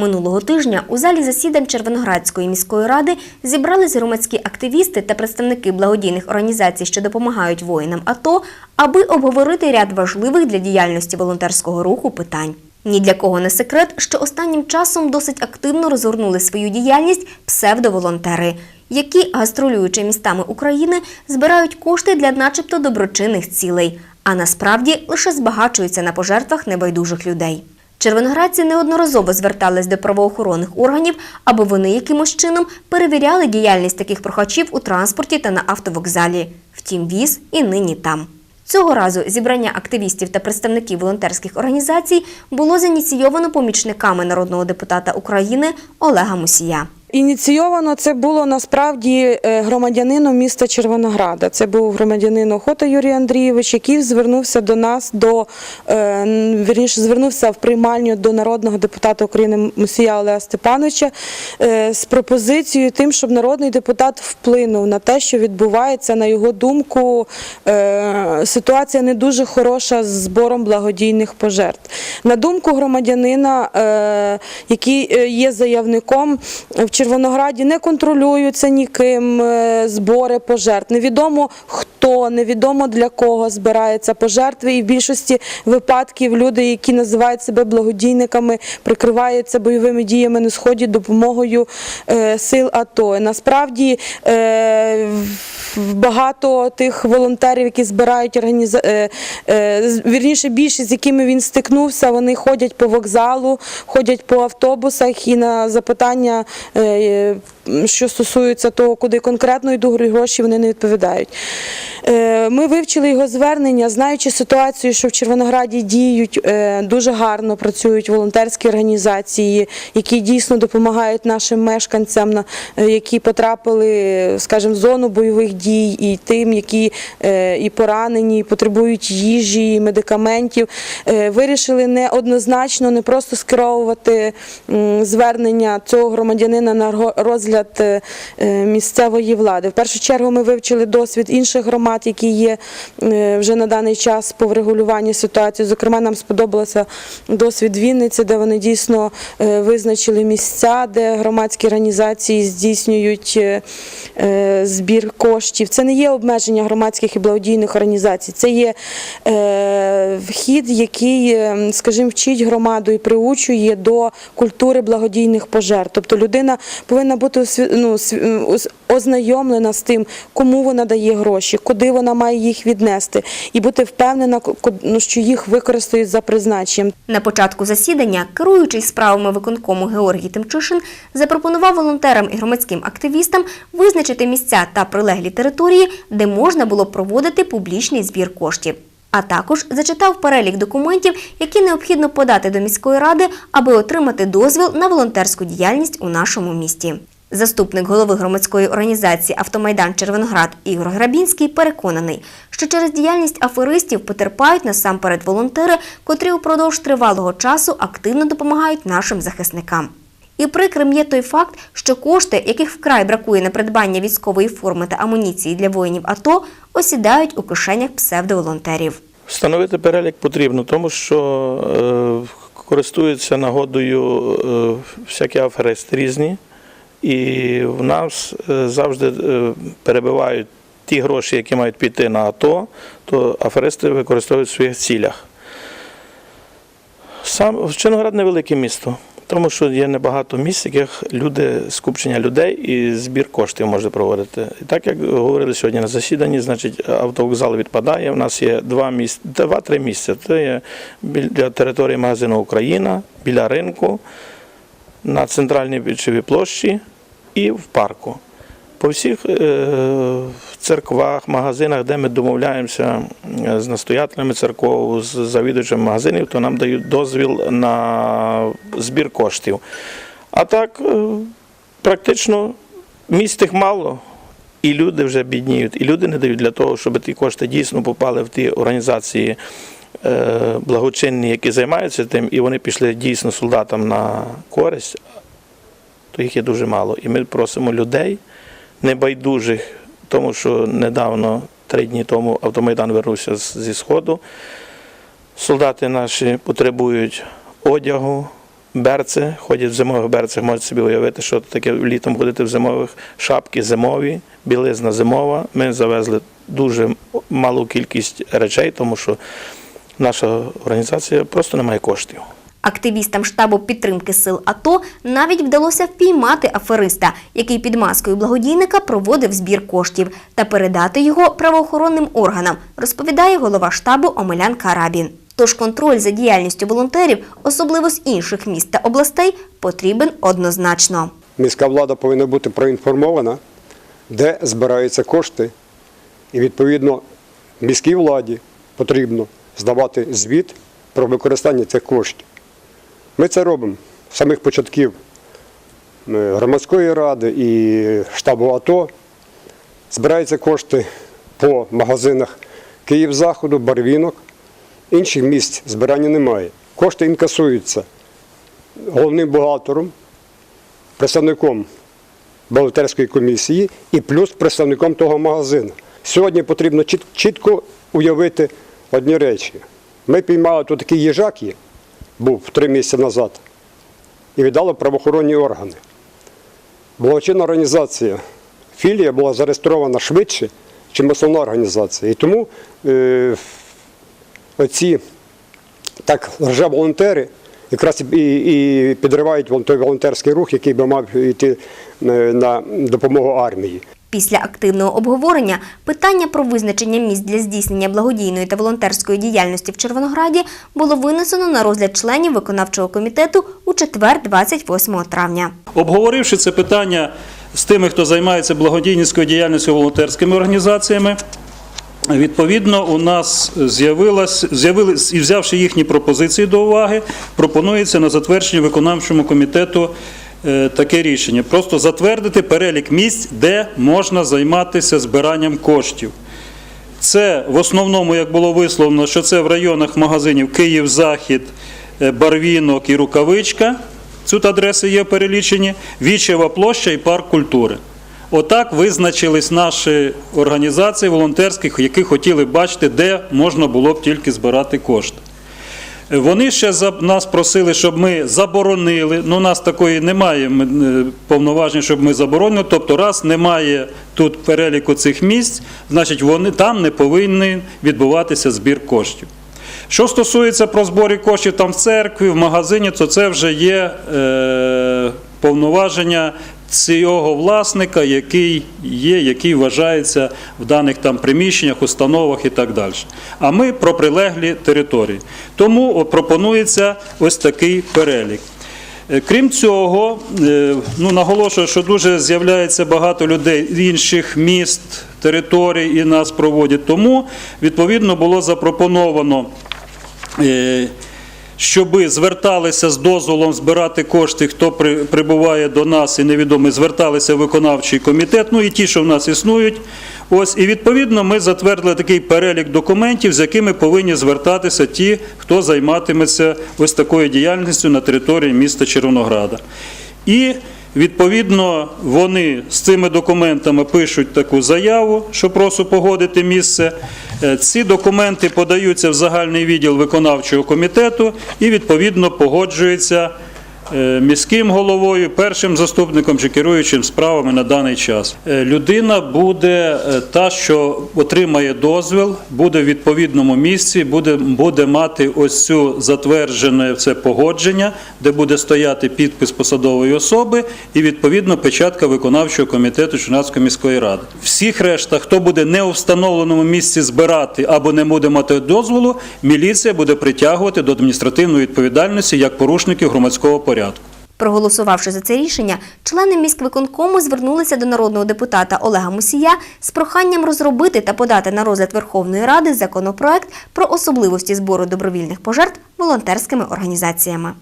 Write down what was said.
Минулого тижня у залі засідань Червоноградської міської ради зібрались громадські активісти та представники благодійних організацій, що допомагають воїнам АТО, аби обговорити ряд важливих для діяльності волонтерського руху питань. Ні для кого не секрет, що останнім часом досить активно розгорнули свою діяльність псевдоволонтери, які, гастролюючи містами України, збирають кошти для начебто доброчинних цілей, а насправді лише збагачуються на пожертвах небайдужих людей. Червоноградці неодноразово звертались до правоохоронних органів, аби вони якимось чином перевіряли діяльність таких прохачів у транспорті та на автовокзалі. Втім, віз і нині там. Цього разу зібрання активістів та представників волонтерських організацій було зініційовано помічниками народного депутата України Олега Мусія. Ініційовано це було насправді е, громадянином міста Червонограда. Це був громадянин Охота Юрій Андрійович, який звернувся до нас до е, вірніше, звернувся в приймальню до народного депутата України Мусія Олега Степановича е, з пропозицією тим, щоб народний депутат вплинув на те, що відбувається, на його думку, ситуація не дуже хороша з збором благодійних пожертв. На думку громадянина, який є заявником в Червонограді, не контролюються ніким е, збори пожертв. Невідомо хто, невідомо для кого збираються пожертви. І в більшості випадків люди, які називають себе благодійниками, прикриваються бойовими діями на сході допомогою е, сил АТО. Насправді е, багато тих волонтерів, які збирають організа... е, е, вірніше більшість, з якими він стикнувся, вони ходять по вокзалу, ходять по автобусах і на запитання, е, що стосується того, куди конкретно йдуть гроші, вони не відповідають. Е, Ми вивчили його звернення, знаючи ситуацію, що в Червонограді діють е, дуже гарно працюють волонтерські організації, які дійсно допомагають нашим мешканцям, е, які потрапили, скажімо, в зону бойових дій, і тим, які і поранені, і потребують їжі, і медикаментів. Вирішили неоднозначно не просто скеровувати звернення цього громадянина на розгляд місцевої влади. В першу чергу ми вивчили досвід інших громад, які є е, вже на даний час по врегулюванні ситуації. Зокрема, нам сподобався досвід Вінниці, де вони дійсно е, визначили місця, де громадські організації здійснюють е, збір коштів. Це не є обмеження громадських і благодійних організацій, це є вхід, який, скажімо, вчить громаду і приучує до культури благодійних пожертв. Тобто людина повинна бути ну, ознайомлена з тим, кому вона дає гроші, куди вона має їх віднести, і бути впевнена, ну, що їх використають за призначенням. На початку засідання керуючий справами виконкому Георгій Тимчишин запропонував волонтерам і громадським активістам визначити місця та прилеглі території, де можна було проводити публічний збір коштів. А також зачитав перелік документів, які необхідно подати до міської ради, аби отримати дозвіл на волонтерську діяльність у нашому місті. Заступник голови громадської організації Автомайдан Червоноград Ігор Грабінський переконаний, що через діяльність аферистів потерпають насамперед волонтери, котрі упродовж тривалого часу активно допомагають нашим захисникам. І прикрим є той факт, що кошти, яких вкрай бракує на придбання військової форми та амуніції для воїнів АТО, осідають у кишенях псевдоволонтерів. Встановити перелік потрібно, тому що е, користуються нагодою е, всякі аферисти різні, і в нас е, завжди е, перебивають ті гроші, які мають піти на АТО, то аферисти використовують в своїх цілях. Сам Черноград невелике місто, тому що є небагато місць, яких люди, скупчення людей і збір коштів може проводити. І так як говорили сьогодні на засіданні, значить автовокзал відпадає. У нас є два місця, два-три місця. Це є біля території магазину Україна, біля ринку, на центральній Більшовій площі і в парку. По всіх е, церквах, магазинах, де ми домовляємося е, з настоятелями церков, з завідувачами магазинів, то нам дають дозвіл на збір коштів. А так, е, практично місць тих мало, і люди вже бідніють, і люди не дають для того, щоб ті кошти дійсно попали в ті організації благочинні, які займаються тим, і вони пішли дійсно солдатам на користь, то їх є дуже мало. І ми просимо людей небайдужих, тому що недавно, три дні тому, автомайдан вернувся зі Сходу. Солдати наші потребують одягу, берці, ходять в зимових берцях, можете собі уявити, що таке літом ходити в зимових шапки зимові, білизна зимова. Ми завезли дуже малу кількість речей, тому що наша організація просто не має коштів. Активістам штабу підтримки сил АТО навіть вдалося впіймати афериста, який під маскою благодійника проводив збір коштів та передати його правоохоронним органам, розповідає голова штабу Омелян Карабін. Тож контроль за діяльністю волонтерів, особливо з інших міст та областей, потрібен однозначно. Міська влада повинна бути проінформована, де збираються кошти, і відповідно міській владі потрібно здавати звіт про використання цих коштів. Ми це робимо з самих початків е, громадської ради і штабу АТО. Збираються кошти по магазинах Київ-Заходу, Барвінок. Інших місць збирання немає. Кошти інкасуються головним бухгалтером, представником бухгалтерської комісії і плюс представником того магазину. Сьогодні потрібно чітко уявити одні речі. Ми піймали тут такий їжак був три місяці назад, і віддали правоохоронні органи. Благочинна організація, філія була зареєстрована швидше, ніж основна організація. І тому е, оці так волонтери якраз і, і підривають той волонтерський рух, який би мав йти е, на допомогу армії. Після активного обговорення питання про визначення місць для здійснення благодійної та волонтерської діяльності в Червонограді було винесено на розгляд членів виконавчого комітету у четвер, 28 травня. Обговоривши це питання з тими, хто займається благодійницькою діяльністю волонтерськими організаціями, відповідно, у нас з'явилось, з'явились, і взявши їхні пропозиції до уваги, пропонується на затвердження виконавчому комітету таке рішення: просто затвердити перелік місць, де можна займатися збиранням коштів. Це в основному, як було висловлено, що це в районах магазинів Київ-Захід, е, Барвінок і Рукавичка. Тут адреси є перелічені, Вічева площа і парк культури. Отак визначились наші організації волонтерських, які хотіли бачити, де можна було б тільки збирати кошти. Вони ще за нас просили, щоб ми заборонили. Ну, у нас такої немає е, повноважень, щоб ми заборонили. Тобто, раз немає тут переліку цих місць, значить вони там не повинні відбуватися збір коштів. Що стосується про зборі коштів там в церкві, в магазині, то це вже є е, повноваження цього власника, який є, який вважається в даних там приміщеннях, установах і так далі. А ми про прилеглі території. Тому пропонується ось такий перелік. Е, Крім цього, е, ну, наголошую, що дуже з'являється багато людей з інших міст, територій і нас проводять. Тому, відповідно, було запропоновано е, щоби зверталися з дозволом збирати кошти, хто при- прибуває до нас і невідомий, зверталися в виконавчий комітет, ну і ті, що в нас існують. Ось, і відповідно ми затвердили такий перелік документів, з якими повинні звертатися ті, хто займатиметься ось такою діяльністю на території міста Червонограда. І відповідно вони з цими документами пишуть таку заяву, що просу погодити місце. Е, Ці документи подаються в загальний відділ виконавчого комітету і відповідно погоджуються е, міським головою, першим заступником чи керуючим справами на даний час. Е, Людина буде е, та, що отримає дозвіл, буде в відповідному місці, буде, буде мати ось цю затверджене це погодження, де буде стояти підпис посадової особи і відповідно печатка виконавчого комітету Чернівської міської ради. Всіх решта, хто буде не у встановленому місці збирати або не буде мати дозволу, міліція буде притягувати до адміністративної відповідальності як порушників громадського порядку. Проголосувавши за це рішення, члени міськвиконкому звернулися до народного депутата Олега Мусія з проханням розробити та подати на розгляд Верховної Ради законопроект про особливості збору добровільних пожертв волонтерськими організаціями.